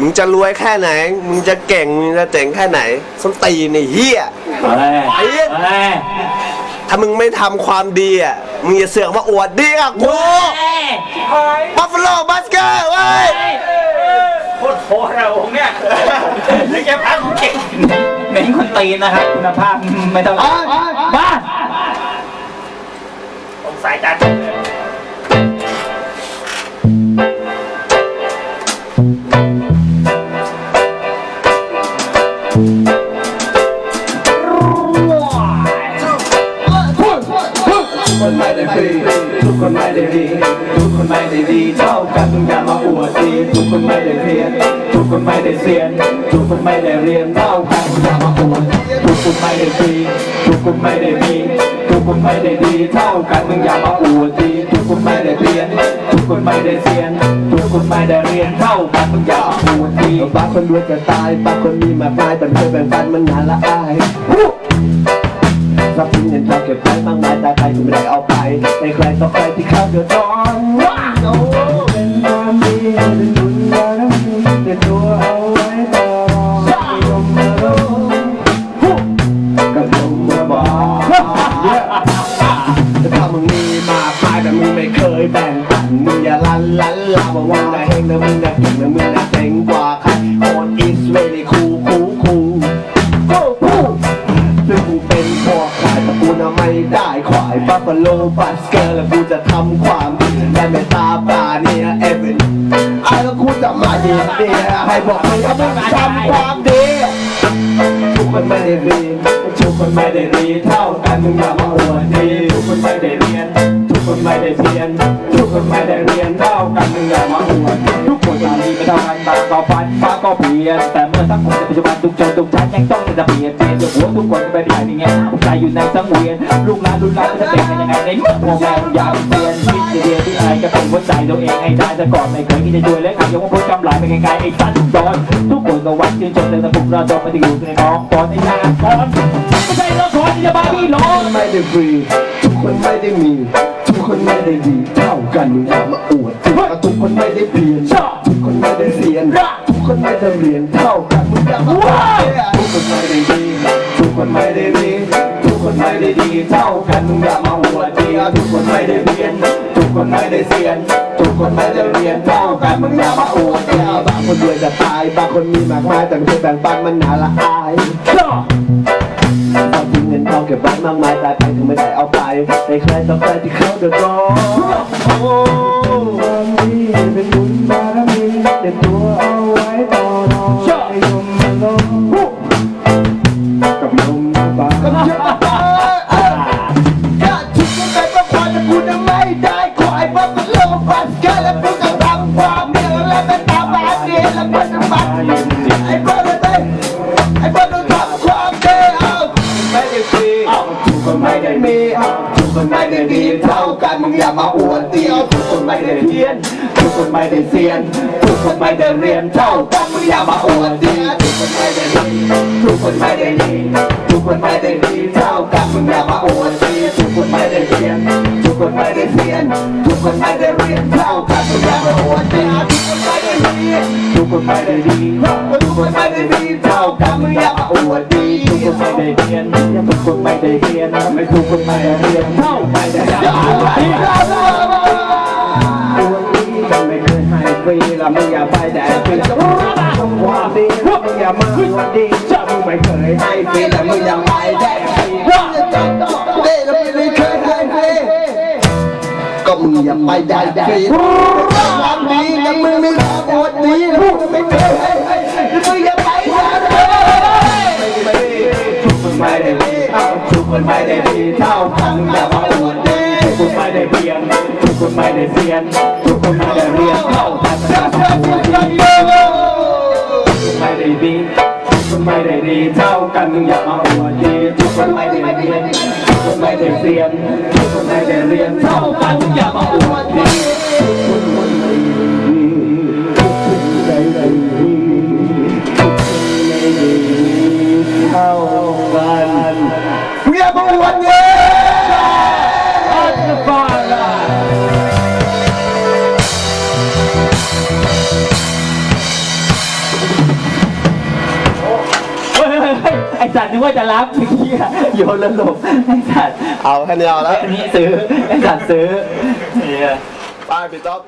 มึงจะรวยแค่ไหน มึงจะเก่ง มึงจะเจ๋งแค่ไหนส้นตีนไอ้เหี้ยอะไรไอ้เหี้ยอะไรถ้ามึงไม่ทำความดีอะ มึงอย่าเสือกมาอวดดีอะกูบัฟฟาโลบัสเกอร์เว้ยโคตรโหดอะองค์เนี่ยนี่แกพักเก่งเหม็นคนตีนนะครับคุณภาพไม่เท่าไหร่บ้าองสายจานคนไม่ได้ฟรีทุกคนไม่ได้ดีทุกคนไม่ได้ดีเท่ากันมึงอย่ามาอวดดีทุกคนไม่ได้เพียนทุกคนไม่ได้เสียนทุกคนไม่ได้เรียนเท่ากันมึงอย่ามาอวดทุกคนไม่ได้ฟรีทุกคนไม่ได้มีทุกคนไม่ได้ดีเท่ากันมึงอย่ามาอวดดีทุกคนไม่ได้เรียนทุกคนไม่ได้เสียนทุกคนไม่ได้เรียนเท่ากันมึงอย่ามาอวดดีบางคนรวยจะตายบางคนมีมากมายแต่เคยแบ่งปันมันนานละอายทรัพย์สินเงินทอง เก็บไว้มากมายแต่ใครก็ไม่ได้เอาไปในใครต่อใครที่เขาเดือดร้อนว้าวเป็นความดีเป็นบุญบารมีแต่ตัวเอาไว้ต่อรองยมมาลงกับยมมาบอกถ้ามึงมีมากมายแต่มึงไม่เคยแบ่งปันมึงอย่าลันลันลาว่าว่าน่ะเฮงนะมึงน่ะเก่งนะมึงน่ะเจ๋งกว่าใคร on is really cool cool ไม่ได้ควายบัฟฟาโลบัสเกอร์และกูจะทำความดีและไม่ตาปลาเนี่ยเอเวนไอ้แล้วกูจะมาดีดีให้บอกมึงว่ามึงทำความดีทุกคนไม่ได้เรียนทุกคนไม่ได้ดีเท่ากันมึงอย่ามาอวดดีทุกคนไม่ได้เรียน ทุกคนไม่ได้เพียน ทุกคนไม่ได้เรียนเท่ากันมึงอย่ามาอวดทุกคนต่ามีไม่เท่ากัน ลี่ยนแต่เมื่อสังคมในปัจจุบันทุกชนทุกชั้นยังต้องจะเปลี่ยนเปลี่ยนเดี๋ยวหัวทุกคนไปได้ยังไงใจอยู่ในสังเวียนลูกหลานรุ่นหลานจะเป็นยังไงในเมื่อพ่อแม่อยากเปลี่ยนคิดจะเรียนที่อะไรก็เป็นหัวใจตัวเองให้ได้แต่ก่อนไม่เคยคิดจะช่วยและขายยกว่าพ้นกำไรไปไกลๆไอ้สัตว์จอนทุกคนก็วัดชื่นชมในสมุกระดมมาที่อยู่ในน้องก่อนในงานก่อนไม่ใช่เราสอนที่จะบ้าพี่น้องไม่ได้ฟรีทุกคนไม่ได้มีทุกคนไม่ได้ดีเท่ากันมึงอย่ามาอวดทุกคนไม่ได้เปลี่ยนทุกคนไม่ได้เสียนทุก คนไม่ได้เรียนเท่ากันมึงอย่ามาอวดทุกคนไม่ได้ดีทุกคนไม่ได้ดีทุกคนไม่ได้ดีเท่ากันมึงอย่ามาอวดีทุกคนไม่ได้เรียนทุกคนไม่ได้เสียนทุกคนไม่ได้เรียนเท่ากันมึงอย่ามาอวดดีบางคนรวยจะตายบางคนมีมากมายแต่ไม่เคยแบ่งปันมันน่าละอายทรัพย์สินเงินทองเก็บไว้มากมายต่ใครถึงไม่ได้เอาไปในใครต่อใครที่เขาเดือดร้อนความดีเป็นบุญ ดีและเป็นตามบาดีไอ้บ้าเลยไอ้บ้าต้องทำความดีเอาไม่ได้ฟรีทุกคนไม่ได้มีทุกคนไม่ได้ดีเท่ากันมึงอย่ามาอวดดีทุกคนไม่ได้เพี้ยนทุกคนไม่ได้เสียนทุกคนไม่ได้เรียนเท่ากันมึงอย่ามาอวดดีทุกคนไม่ได้ดีทุกคนไม่ได้ดีทุกคนไม่ได้ดีเท่ากันมึงอย่ามาอวดดีทุกคนไม่ได้เพี้ยนทุกคนไม่ได้เพี้ยนทุกคนไม่ได้เรียนเท่ากันมึงอย่ามาอวดดี ทุกคนไม่ได้ดีทุกคนไม่ได้ดีเท่ากันมึงอย่ามาอวดดีทุกคนไม่ได้เรียนทุกคนไม่ได้เรียนไม่ทุกคนไม่ได้เรียนเท่าไม่ได้อย่าอวดดีตันี้ก็ไม่เคยให้ฟรีละมึงอย่าไปแต่ฟรีทำความดีมึงอย่ามาอวดดีมึงไม่เคยให้ฟรีแต่มึงอย่าไปแต่ฟรีเด้แล้วมึงไม่เคยให้ฟรีก็มึงอย่าไปได้ฟรีความดีแต่มึงไม่ทำ เรียน ทุกคนไม่ได้เรียน ทุกคนไม่ได้เรียนเท่ากันอย่ามาอวดดีไม่ได้ดีทุกคนไม่ได้ดีเท่ากันมึงอย่ามาอวดดีทุกคนไม่ได้เรียนทุกคนไม่ได้เรียนทุกคนไม่ได้เรียนเท่ากันมึงอย่ามาอวดดี สัตว์นึกว่าจะรับไอ้เหี้ยโยนแล้วหลบไอ้สัตว์เอาแค่นี้เอาแล้ว อันนี้ซื้อไอ้สัตว์ซื้อไปปิดจ๊อบ